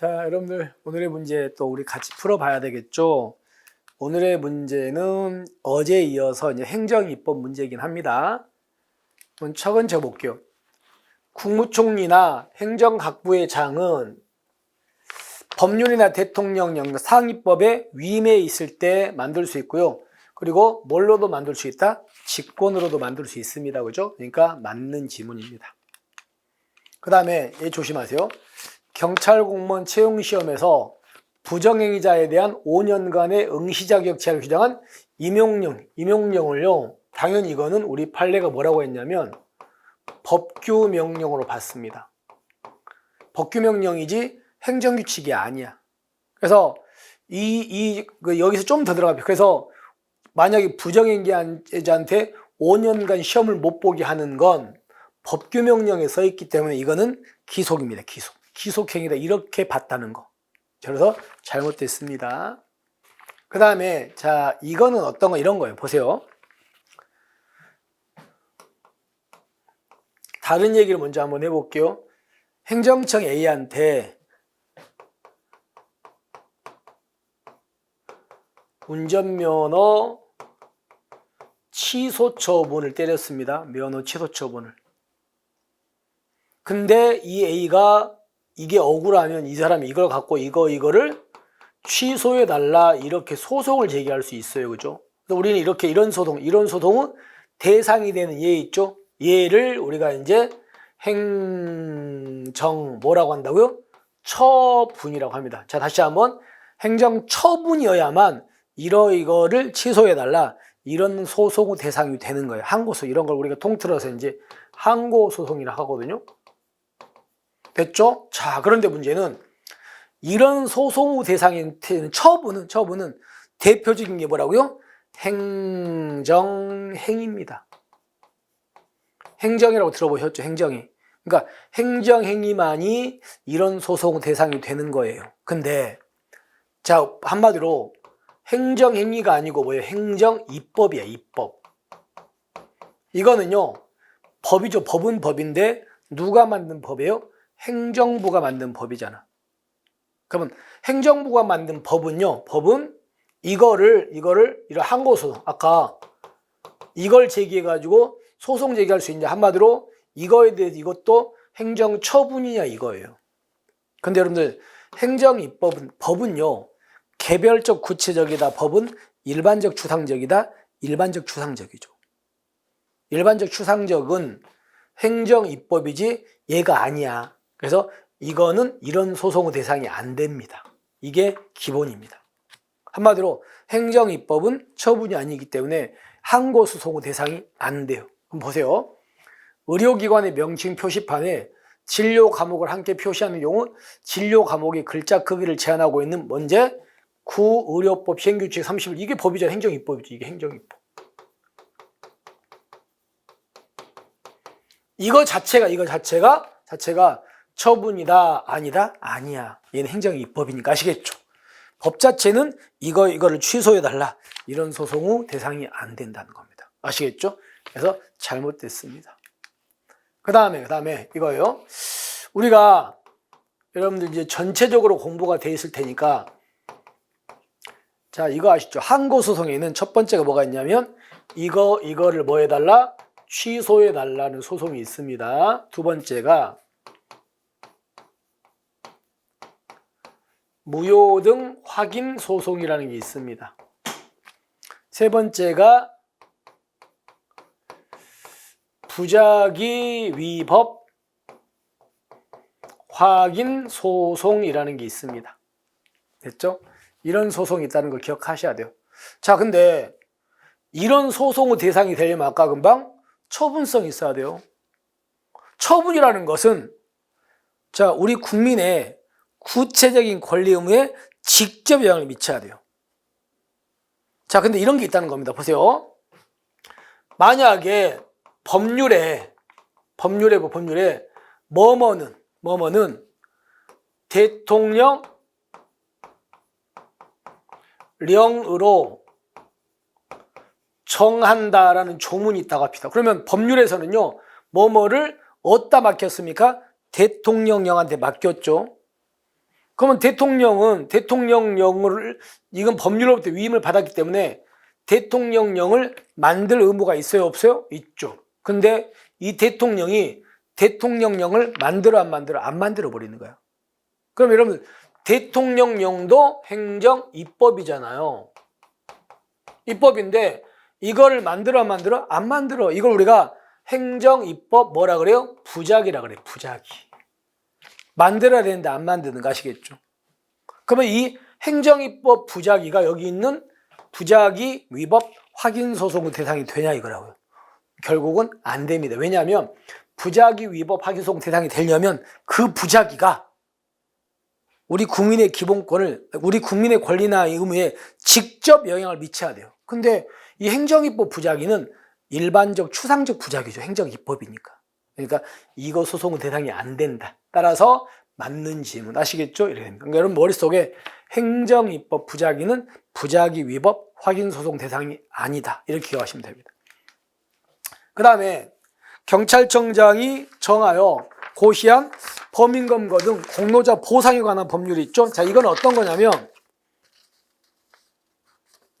자, 여러분들 오늘의 문제 또 우리 같이 풀어봐야 되겠죠. 오늘의 문제는 어제 이어서 이제 행정입법 문제이긴 합니다. 그럼 첫 번째 볼게요. 국무총리나 행정각부의 장은 법률이나 대통령령 상위법에 위임해 있을 때 만들 수 있고요. 그리고 뭘로도 만들 수 있다? 직권으로도 만들 수 있습니다. 그죠? 그러니까 맞는 지문입니다. 그 다음에 얘 조심하세요. 경찰 공무원 채용 시험에서 부정행위자에 대한 5년간의 응시 자격 제한을 규정한 임용령, 임용령을요. 당연히 이거는 우리 판례가 뭐라고 했냐면 법규 명령으로 봤습니다. 법규 명령이지 행정 규칙이 아니야. 그래서 이, 이, 그 여기서 좀 더 들어가요. 그래서 만약에 부정행위자한테 5년간 시험을 못 보게 하는 건 법규 명령에 써 있기 때문에 이거는 기속입니다. 기속. 기속행위다. 이렇게 봤다는 거. 그래서 잘못됐습니다. 그 다음에, 자, 이거는 어떤 거, 이런 거예요. 보세요. 다른 얘기를 먼저 한번 해볼게요. 행정청 A한테 운전면허 취소 처분을 때렸습니다. 면허 취소 처분을. 근데 이 A가 이게 억울하면 이 사람이 이걸 갖고 이거 이거를 취소해 달라 이렇게 소송을 제기할 수 있어요. 그죠? 우리는 이렇게 이런 소송, 이런 소송은 대상이 되는 예 있죠? 얘를 우리가 이제 행정 뭐라고 한다고요? 처분이라고 합니다. 자, 다시 한번 행정 처분이어야만 이러 이거를 취소해 달라 이런 소송 대상이 되는 거예요. 항고소 이런 걸 우리가 통틀어서 이제 항고 소송이라 하거든요. 됐죠? 자, 그런데 문제는 이런 소송 대상인 처분은 처분은 대표적인 게 뭐라고요? 행정행위입니다. 행정이라고 들어보셨죠? 행정이. 그러니까 행정행위만이 이런 소송 대상이 되는 거예요. 근데 자 한마디로 행정행위가 아니고 뭐예요? 행정입법이야, 입법. 이거는요, 법이죠. 법은 법인데 누가 만든 법이에요? 행정부가 만든 법이잖아. 그러면 행정부가 만든 법은요, 법은 이거를, 이거를, 이런 항고소송, 아까 이걸 제기해 가지고 소송 제기할 수 있냐. 한마디로 이거에 대해서 이것도 행정 처분이냐 이거예요. 근데 여러분들, 행정 입법은, 법은요, 개별적 구체적이다. 법은 일반적 추상적이다. 일반적 추상적이죠. 일반적 추상적은 행정 입법이지 얘가 아니야. 그래서 이거는 이런 소송 대상이 안 됩니다. 이게 기본입니다. 한마디로 행정입법은 처분이 아니기 때문에 항고 소송 대상이 안 돼요. 그럼 보세요. 의료기관의 명칭 표시판에 진료 과목을 함께 표시하는 경우 진료 과목의 글자 크기를 제한하고 있는 문제 구의료법 시행규칙 31 이게 법이죠. 행정입법이죠. 이게 행정입법. 이거 자체가 이거 자체가 자체가 처분이다 아니다 아니야. 얘는 행정입법이니까 아시겠죠? 법 자체는 이거 이거를 취소해 달라 이런 소송 후 대상이 안 된다는 겁니다. 아시겠죠? 그래서 잘못됐습니다. 그 다음에 그 다음에 이거요. 우리가 여러분들 이제 전체적으로 공부가 돼 있을 테니까 자, 이거 아시죠? 항고 소송에는 첫 번째가 뭐가 있냐면 이거 이거를 뭐 해달라? 취소해 달라는 소송이 있습니다. 두 번째가 무효 등 확인 소송이라는 게 있습니다. 세 번째가 부작위 위법 확인 소송이라는 게 있습니다. 됐죠? 이런 소송이 있다는 걸 기억하셔야 돼요. 자, 근데 이런 소송의 대상이 되려면 아까 금방 처분성이 있어야 돼요. 처분이라는 것은 자, 우리 국민의 구체적인 권리 의무에 직접 영향을 미쳐야 돼요. 자, 근데 이런 게 있다는 겁니다. 보세요. 만약에 법률에 법률에 뭐 법률에 뭐뭐는 뭐뭐는 대통령 령으로 정한다라는 조문이 있다고 합시다. 그러면 법률에서는요, 뭐뭐를 어디다 맡겼습니까? 대통령령한테 맡겼죠. 그러면 대통령은 대통령령을 이건 법률로부터 위임을 받았기 때문에 대통령령을 만들 의무가 있어요, 없어요? 있죠. 근데 이 대통령이 대통령령을 만들어 안 만들어 안 만들어 버리는 거야. 그럼 여러분 대통령령도 행정 입법이잖아요. 입법인데 이거를 만들어 안 만들어 안 만들어. 이걸 우리가 행정 입법 뭐라 그래요? 부작이라 그래. 부작이. 만들어야 되는데 안 만드는 거 아시겠죠? 그러면 이 행정입법 부작위가 여기 있는 부작위 위법 확인 소송 대상이 되냐 이거라고요. 결국은 안 됩니다. 왜냐하면 부작위 위법 확인 소송 대상이 되려면 그 부작위가 우리 국민의 기본권을 우리 국민의 권리나 의무에 직접 영향을 미쳐야 돼요. 근데 이 행정입법 부작위는 일반적 추상적 부작위죠. 행정입법이니까. 그러니까 이거 소송은 대상이 안 된다. 따라서 맞는 질문 아시겠죠? 이렇게 됩니다. 그러니까 여러분 머릿속에 행정입법 부작위는 부작위 위법 확인 소송 대상이 아니다. 이렇게 기억하시면 됩니다. 그 다음에 경찰청장이 정하여 고시한 범인검거 등 공로자 보상에 관한 법률이 있죠. 자, 이건 어떤 거냐면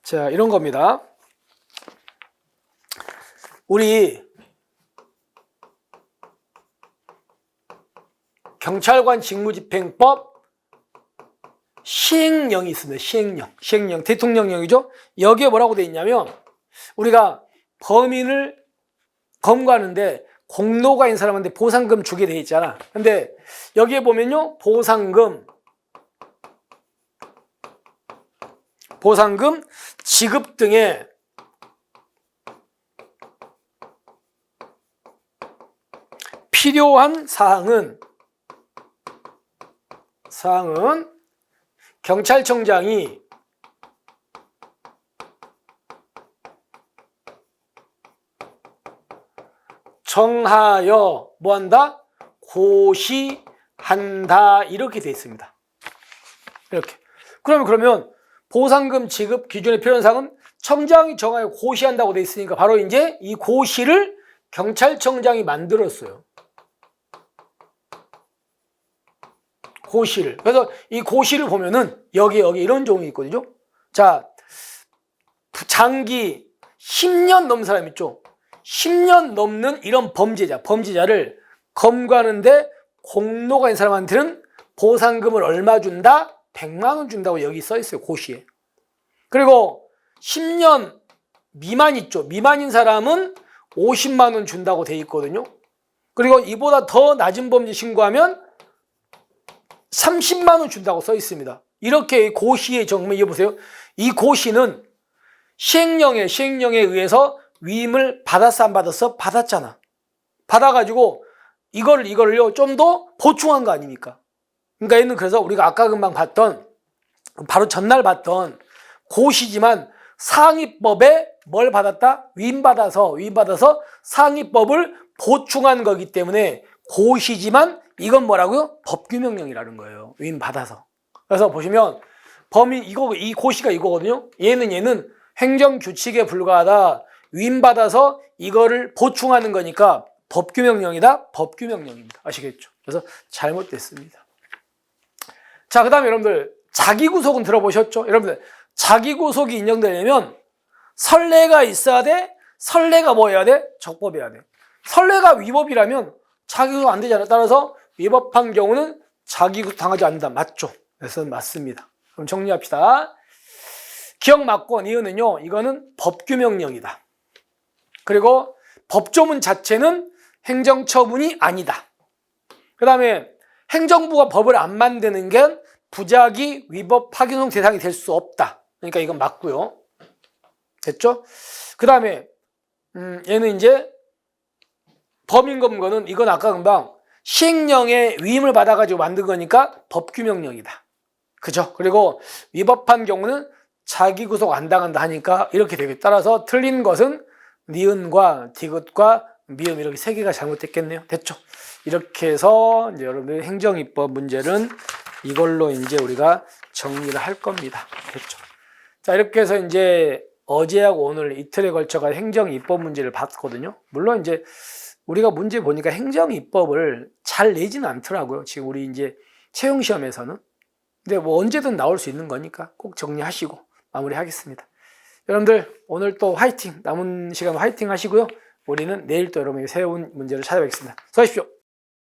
자, 이런 겁니다. 우리 경찰관 직무집행법 시행령이 있습니다. 시행령. 시행령. 대통령령이죠. 여기에 뭐라고 돼 있냐면 우리가 범인을 검거하는데 공로가 있는 사람한테 보상금 주게 돼 있잖아. 근데 여기에 보면요. 보상금 보상금 지급 등의 필요한 사항은 사항은 경찰청장이 정하여 뭐한다? 고시한다 이렇게 돼 있습니다. 이렇게. 그러면 그러면 보상금 지급 기준의 필요한 사항은 청장이 정하여 고시한다고 돼 있으니까 바로 이제 이 고시를 경찰청장이 만들었어요. 고시를. 그래서 이 고시를 보면은 여기 여기 이런 종이 있거든요. 자, 장기 10년 넘은 사람 있죠. 10년 넘는 이런 범죄자, 범죄자를 검거하는데 공로가 있는 사람한테는 보상금을 얼마 준다? 100만 원 준다고 여기 써 있어요. 고시에. 그리고 10년 미만 있죠. 미만인 사람은 50만 원 준다고 돼 있거든요. 그리고 이보다 더 낮은 범죄 신고하면 30만 원 준다고 써 있습니다. 이렇게 고시의 정말 이거 보세요. 이 고시는 시행령에 시행령에 의해서 위임을 받았어 안 받았어? 받았잖아. 받아가지고 이걸 이걸요 좀 더 보충한 거 아닙니까? 그러니까 얘는 그래서 우리가 아까 금방 봤던 바로 전날 봤던 고시지만 상위법에 뭘 받았다? 위임받아서 위임받아서 상위법을 보충한 거기 때문에 고시지만 이건 뭐라고요? 법규명령이라는 거예요. 위임 받아서. 그래서 보시면 범인 이거 이 고시가 이거거든요. 얘는 얘는 행정 규칙에 불과하다. 위임 받아서 이거를 보충하는 거니까 법규명령이다. 법규명령입니다. 아시겠죠? 그래서 잘못됐습니다. 자, 그 다음에 여러분들 자기 구속은 들어보셨죠? 여러분들 자기 구속이 인정되려면 선례가 있어야 돼. 선례가 뭐 해야 돼? 적법해야 돼. 선례가 위법이라면 자기 구속 안 되잖아. 따라서 위법한 경우는 자기구속 당하지 않는다. 맞죠? 그래서 맞습니다. 그럼 정리합시다. 기억 맞고 이유는요. 이거는 법규명령이다. 그리고 법조문 자체는 행정처분이 아니다. 그 다음에 행정부가 법을 안 만드는 게 부작위 위법 파기송 대상이 될 수 없다. 그러니까 이건 맞고요. 됐죠? 그 다음에 음, 얘는 이제 범인 검거는 이건 아까 금방 시행령의 위임을 받아가지고 만든 거니까 법규명령이다. 그죠? 그리고 위법한 경우는 자기 구속 안 당한다 하니까 이렇게 되겠다. 따라서 틀린 것은 니은과 디귿과 미음 이렇게 세 개가 잘못됐겠네요. 됐죠? 이렇게 해서 이제 여러분들 행정입법 문제는 이걸로 이제 우리가 정리를 할 겁니다. 됐죠? 자, 이렇게 해서 이제 어제하고 오늘 이틀에 걸쳐가 행정입법 문제를 봤거든요. 물론 이제 우리가 문제 보니까 행정 입법을 잘 내지는 않더라고요. 지금 우리 이제 채용 시험에서는. 근데 뭐 언제든 나올 수 있는 거니까 꼭 정리하시고 마무리하겠습니다. 여러분들 오늘 또 화이팅 남은 시간 화이팅 하시고요. 우리는 내일 또 여러분에게 새로운 문제를 찾아뵙겠습니다. 수고하십시오.